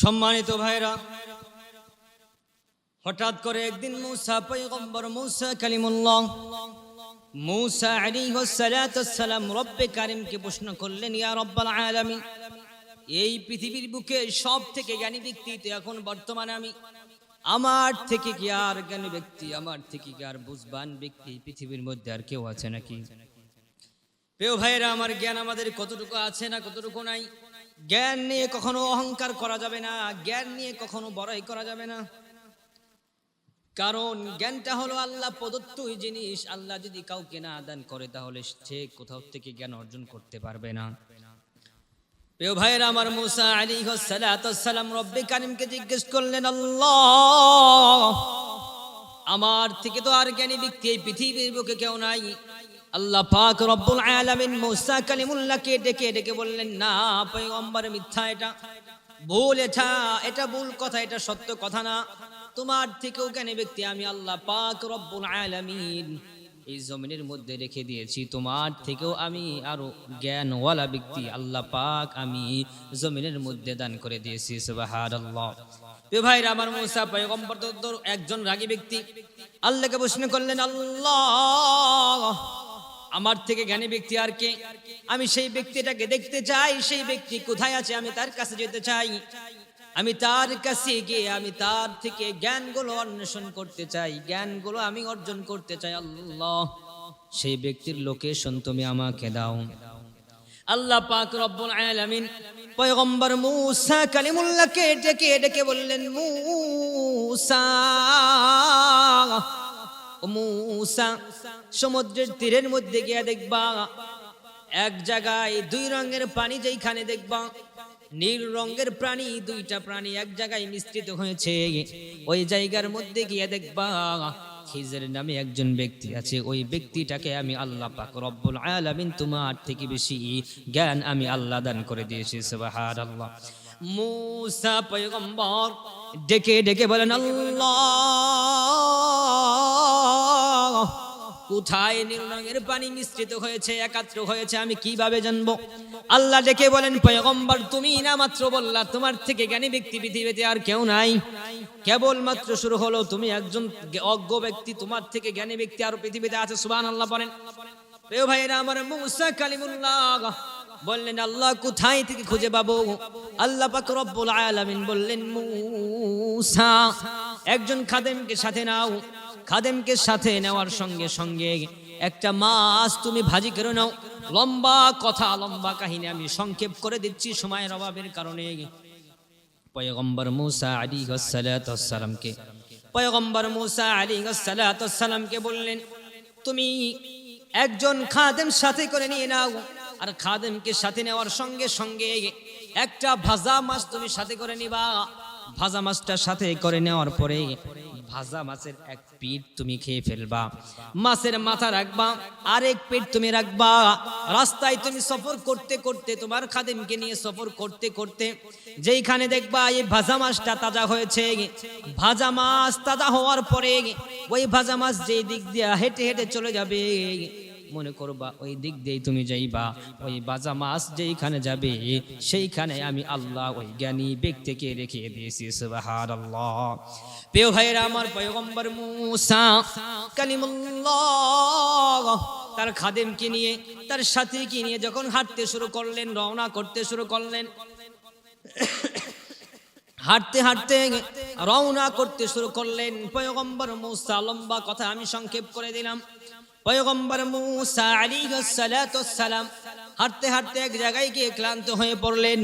সম্মানিত ভাইরা, হঠাৎ করে একদিন মুসা, পয়গম্বর মুসা কালিমুল্লাহ সালাতু সালাম রব্বে কারিমকে প্রশ্ন করলেন, ইয়া রব্বাল আলামিন, এই পৃথিবীর বুকে সব থেকে জ্ঞানী ব্যক্তি তো এখন বর্তমানে আমি। আমার থেকে কি আর জ্ঞানী ব্যক্তি, আমার থেকে কি আর বুঝবান ব্যক্তি পৃথিবীর মধ্যে আর কেউ আছে নাকি? প্রিয় ভাইয়েরা আমার জ্ঞান আমাদের কতটুকু আছে না কতটুকু নাই? জ্ঞান নিয়ে কখনো অহংকার করা যাবে না, জ্ঞান নিয়ে কখনো বড়াই করা যাবে না। কারণ জ্ঞানটা হলো আল্লাহ প্রদত্ত জিনিস, আল্লাহ যদি কাউকে না দান করে তাহলে সে কোথাও থেকে জ্ঞান অর্জন করতে পারবে না। প্রিয় ভাইয়েরা, আমার মুসা আলী সালাম রব্বে কারিমকে জিজ্ঞেস করলেন, আল্লাহ, আমার থেকে তো আর জ্ঞানী ব্যক্তি এই পৃথিবীর বুকে কেউ নাই। আল্লাহ পাক রব্বুল আলামিন মুসা কালিমুল্লাহকে ডেকে ডেকে বললেন, না পয়গম্বর, মিথ্যা এটা। ভুল এটা। এটা ভুল কথা, এটা সত্য কথা না। তোমার থেকেও জ্ঞানী ব্যক্তি আমি আল্লাহ পাক রব্বুল আলামিন। এই জমিনের মধ্যে রেখে দিয়েছি। তোমার থেকেও আমি আরও জ্ঞানওয়ালা ব্যক্তি আল্লাহ পাক আমি জমিনের মধ্যে দান করে দিয়েছি। সুবহানাল্লাহ। ভাইরা, আমার মুসা পয়গম্বর একজন রাগী ব্যক্তি। আল্লাহকে প্রশ্ন করলেন, আল্লাহ আমার থেকে জ্ঞানী ব্যক্তি আর কে? আমি সেই ব্যক্তিটাকে দেখতে চাই, সেই ব্যক্তি কোথায় আছে আমি তার কাছে যেতে চাই। আমি তার কাছে গিয়ে আমি তার থেকে জ্ঞানগুলো অন্বেষণ করতে চাই, জ্ঞানগুলো আমি অর্জন করতে চাই, আল্লাহ। সেই ব্যক্তির লোকেশন তুমি আমাকে দাও। আল্লাহ পাক রব্বুল আলামিন পয়গম্বর মূসা কালিমুল্লাহকে ডেকে ডেকে বললেন, মূসা। মূসা, সমুদ্রের তীরের মধ্যে গিয়া দেখবা, এক জায়গায় দুই রঙের পানি যেইখানে দেখবা, নীল রঙের প্রাণী, দুইটা প্রাণী এক জায়গায় মিশ্রিত হয়েছে। ওই জায়গার মধ্যে গিয়ে দেখবা, খিজের নামে একজন ব্যক্তি আছে, ওই ব্যক্তিটাকে আমি আল্লাহ পাক রব্বুল আলামিন তোমার থেকে বেশি জ্ঞান আমি আল্লাহ দান করে দিয়েছি, সুবহানাল্লাহ। মুসা পয়গম্বর ডেকে ডেকে বলেন, আল্লাহ কোথায় নীল রঙের পানি মিশ্রিত হয়েছে, একাত্র হয়েছে, আমি কীভাবে জানব? আল্লাহ ডেকে বলেন, পয়গম্বর, তুমি না মাত্র বললা, তোমার থেকে জ্ঞানী ব্যক্তি পৃথিবীতে আর কেউ নাই। কেবল মাত্র শুরু হলো, তুমি একজন অজ্ঞ ব্যক্তি, তোমার থেকে জ্ঞানী ব্যক্তি আর পৃথিবীতে আছে। সুবান আল্লাহ বলেন। প্রিয় ভাইরা আমার মুসা কালিমুল্লাহ বললেন, আল্লাহ কোথায় থেকে খুঁজে পাবো? আল্লাহ পাক রব্বুল আলামিন বললেন, মুসা, একজন খাদেমকে সাথে নাও। খাদেমকে সাথে নেওয়ার সঙ্গে সঙ্গে একটা মাছ তুমি ভাজি করে নাও। লম্বা কথা, লম্বা কাহিনী আমি সংক্ষেপ করে দিচ্ছি সময়ের অভাবের কারণে। পয়গম্বর মুসা আলী সালামকে পয়গম্বর মুসা আলী সালামকে বললেন, তুমি একজন খাদেম সাথে করে নিয়ে নাও। আর খাদেমকে সাথে নেওয়ার সঙ্গে সঙ্গে একটা ভাজা মাছ তুমি সাথে করে নিবা। ভাজা মাছটা সাথে করে নেওয়ার পরে ভাজা মাছের এক পিঠ তুমি খেয়ে ফেলবা। মাছের মাথা রাখবা, আরেক পিঠ তুমি রাখবা। রাস্তায় তুমি সফর করতে করতে, তোমার খাদিমকে নিয়ে সফর করতে করতে যেইখানে দেখবা এই ভাজা মাছটা তাজা হয়েছে। ভাজা মাছ তাজা হওয়ার পরে ওই ভাজা মাছ যেই দিক দিয়ে হেঁটে হেঁটে চলে যাবে। মনে করবা, ওই দিক দিয়ে তুমি যাইবা। ওই বাজা মাছ যেইখানে যাবে, সেইখানে আমি আল্লাহ ওই জ্ঞানী ব্যক্তিকে রেখে দিয়েছি, সুবহানাল্লাহ। প্রিয় ভাইরা আমার পয়গম্বর মুসা কালিমুল্লাহ, তার খাদেমকে নিয়ে, তার সাথীকে নিয়ে যখন হাঁটতে শুরু করলেন, রওনা করতে শুরু করলেন, হাঁটতে হাঁটতে রওনা করতে শুরু করলেন। পয়গম্বর মুসা, লম্বা কথা আমি সংক্ষেপ করে দিলাম। পয়গম্বর মুসা সালাতু সালাম হাঁটতে হাঁটতে এক জায়গায় গিয়ে ক্লান্ত হয়ে পড়লেন।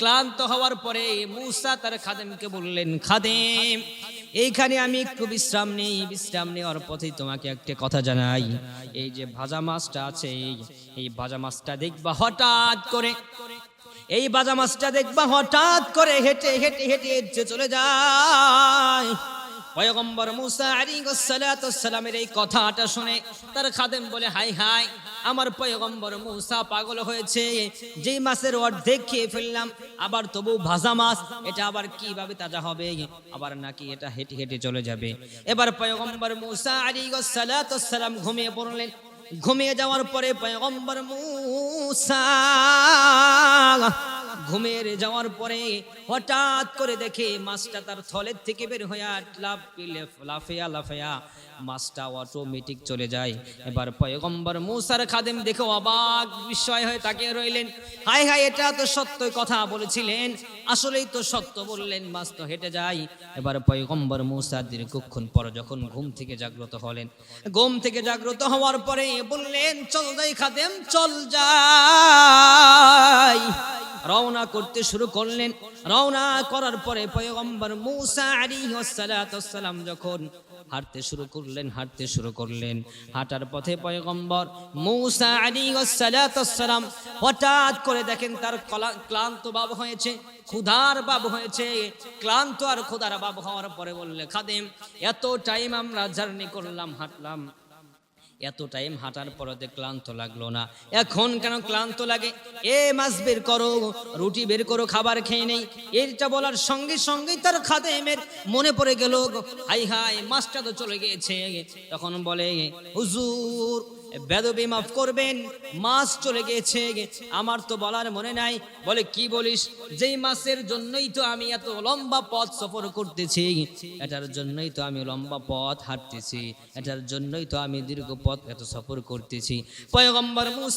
ক্লান্ত হওয়ার পরে মুসা তার খাদেমকে বললেন, খাদেম, এইখানে আমি একটু বিশ্রাম নেই, বিশ্রাম নেওয়ার পথে তোমাকে একটা কথা জানাই। এই যে ভাজা মাছটা আছে, এই ভাজা মাছটা দেখবা হঠাৎ করে, এই বাজা মাছটা দেখবা হঠাৎ করে হেঁটে হেঁটে হেঁটে চলে যায়। পয়গম্বর মুসা সালামের এই কথাটা শুনে তার খাদেম বলে, হাই হাই, আমার পয়গম্বর মুসা পাগল হয়েছে। যেই মাছের অর্ধেক খেয়ে ফেললাম, আবার তবু ভাজা মাছ, এটা আবার কীভাবে তাজা হবে? আবার নাকি এটা হেঁটে হেঁটে চলে যাবে? এবার পয়গম্বর মুসা সালাম ঘুমিয়ে পড়লেন। ঘুমিয়ে যাওয়ার পরে পয়গম্বর মুসা ঘুমের যাওয়ার পরে হঠাৎ করে দেখে মাছটা তার থলের থেকে বের হয়ে লাফ লাফেয়া লাফেয়া মাছটা অটোমেটিক চলে যায়। এবার পয়গম্বর মুসার খাদেম দেখে অবাক বিস্ময় হয়ে তাকিয়ে রইলেন। হাই হাই, এটা তো সত্য কথা বলেছিলেন। আসলেই তো সত্য বললেন, মাছ তো হেঁটে যায়। এবার পয়গম্বর মুসা দীর্ঘক্ষণ পর যখন ঘুম থেকে জাগ্রত হলেন, ঘুম থেকে জাগ্রত হওয়ার পরে বললেন, চল যাই খাদেম, চল রওনা করতে শুরু করলেন। রওনা করার পরে পয়গম্বর মুসা আলাইহিস সালাম যখন হাঁটতে শুরু করলেন, হাঁটতে শুরু করলেন। হাঁটার পথে পয়গম্বর মুসা আলাইহিস সালাম হঠাৎ করে দেখেন তার কলা- ক্লান্ত বাব হয়েছে, ক্ষুধার বাব হয়েছে। ক্লান্ত আর ক্ষুধার বাব হওয়ার পরে বললে, খাদেম, এত টাইম আমরা জার্নি করলাম, হাঁটলাম। এত টাইম হাঁটার পরতে ক্লান্ত লাগল না। এখন কেন ক্লান্ত লাগে? এ মাছ বের করো, রুটি বের করো, খাবার খেয়ে নেই। এইটা বলার সঙ্গে সঙ্গেই তার খাদেমের মনে পড়ে গেল, হাই হাই, মাছটা তো চলে গিয়েছে তখন বলে, হুজুর বেদবি মাফ করবেন মাছ চলে গেছে, আমার তো বলার মনে নাই। বলে, কি বলিস? যেই মাসের জন্যই তো আমি এত লম্বা পথ সফর করতেছি, এটার জন্যই তো আমি লম্বা পথ হাঁটতেছি, এটার জন্যই তো আমি দীর্ঘ পথ এত সফর করতেছি। পয়গম্বর মুসা